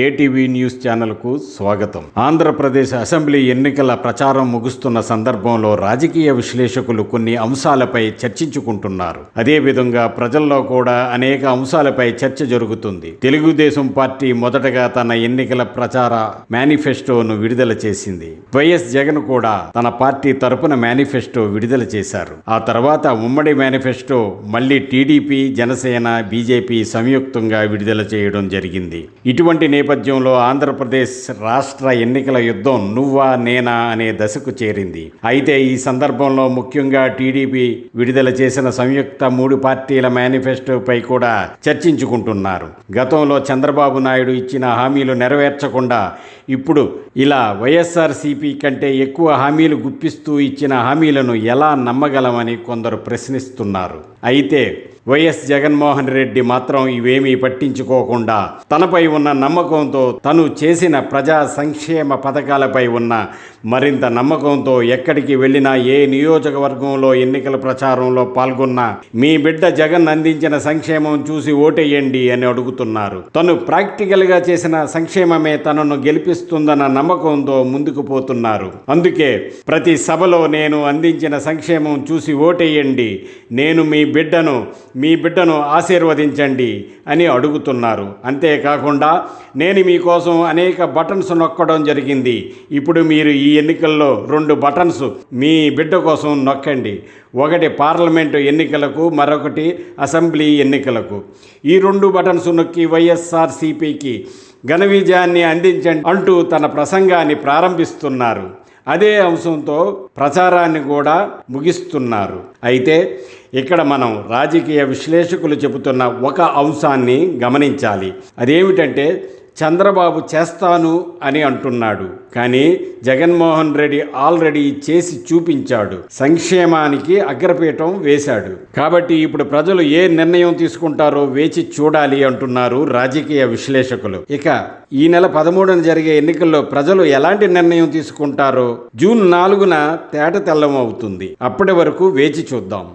ATV news ఛానల్కు స్వాగతం. Andhra Pradesh assembly ఎన్నికల ప్రచారం ముగుస్తున్న సందర్భంలో రాజకీయ విశ్లేషకులు కొన్ని అంశాలపై చర్చించుకుంటున్నారు. అదేవిధంగా ప్రజల్లో కూడా అనేక అంశాలపై చర్చ జరుగుతుంది. తెలుగుదేశం పార్టీ మొదటగా తన ఎన్నికల ప్రచార మేనిఫెస్టోను విడుదల చేసింది. వైఎస్ జగన్ కూడా తన పార్టీ తరపున మేనిఫెస్టో విడుదల చేశారు. ఆ తర్వాత ఉమ్మడి మేనిఫెస్టో మళ్ళీ టీడీపీ జనసేన బీజేపీ సంయుక్తంగా విడుదల చేయడం జరిగింది. ఇటువంటి నేపథ్యంలో ఆంధ్రప్రదేశ్ రాష్ట్ర ఎన్నికల యుద్ధం నువ్వా నేనా అనే దశకు చేరింది. అయితే ఈ సందర్భంలో ముఖ్యంగా టీడీపీ విడుదల చేసిన సంయుక్త మూడు పార్టీల మేనిఫెస్టోపై కూడా చర్చించుకుంటున్నారు. గతంలో చంద్రబాబు నాయుడు ఇచ్చిన హామీలు నెరవేర్చకుండా ఇప్పుడు ఇలా వైఎస్ఆర్సీపీ కంటే ఎక్కువ హామీలు గుప్పిస్తూ ఇచ్చిన హామీలను ఎలా నమ్మగలమని కొందరు ప్రశ్నిస్తున్నారు. అయితే వైఎస్ జగన్మోహన్ రెడ్డి మాత్రం ఇవేమీ పట్టించుకోకుండా తనపై ఉన్న నమ్మకంతో తను చేసిన ప్రజా సంక్షేమ పథకాలపై ఉన్న మరింత నమ్మకంతో ఎక్కడికి వెళ్ళినా ఏ నియోజకవర్గంలో ఎన్నికల ప్రచారంలో పాల్గొన్నా మీ బిడ్డ జగన్ అందించిన సంక్షేమం చూసి ఓటేయండి అని అడుగుతున్నారు. తను ప్రాక్టికల్గా చేసిన సంక్షేమమే తనను గెలిపిస్తుందన్న నమ్మకంతో ముందుకు పోతున్నారు. అందుకే ప్రతి సభలో నేను అందించిన సంక్షేమం చూసి ఓటేయండి. నేను మీ బిడ్డను మీ బిడ్డను ఆశీర్వదించండి అని అడుగుతున్నారు. అంతేకాకుండా నేను మీకోసం అనేక బటన్స్ నొక్కడం జరిగింది. ఇప్పుడు మీరు ఈ ఎన్నికల్లో రెండు బటన్స్ మీ బిడ్డ కోసం నొక్కండి. ఒకటి పార్లమెంటు ఎన్నికలకు మరొకటి అసెంబ్లీ ఎన్నికలకు. ఈ రెండు బటన్స్ నొక్కి వైఎస్ఆర్సీపీకి ఘన విజయాన్ని అందించండి అంటూ తన ప్రసంగాన్ని ప్రారంభిస్తున్నారు. అదే అంశంతో ప్రచారాన్ని కూడా ముగిస్తున్నారు. అయితే ఇక్కడ మనం రాజకీయ విశ్లేషకులు చెబుతున్న ఒక అంశాన్ని గమనించాలి. అదేమిటంటే చంద్రబాబు చేస్తాను అని అంటున్నాడు. కానీ జగన్మోహన్ రెడ్డి ఆల్రెడీ చేసి చూపించాడు. సంక్షేమానికి అగ్రపీఠం వేశాడు. కాబట్టి ఇప్పుడు ప్రజలు ఏ నిర్ణయం తీసుకుంటారో వేచి చూడాలి అంటున్నారు రాజకీయ విశ్లేషకులు. ఇక ఈ నెల పదమూడున జరిగే ఎన్నికల్లో ప్రజలు ఎలాంటి నిర్ణయం తీసుకుంటారో జూన్ నాలుగున తేట తెల్లం అవుతుంది అప్పటి వరకు వేచి చూద్దాం.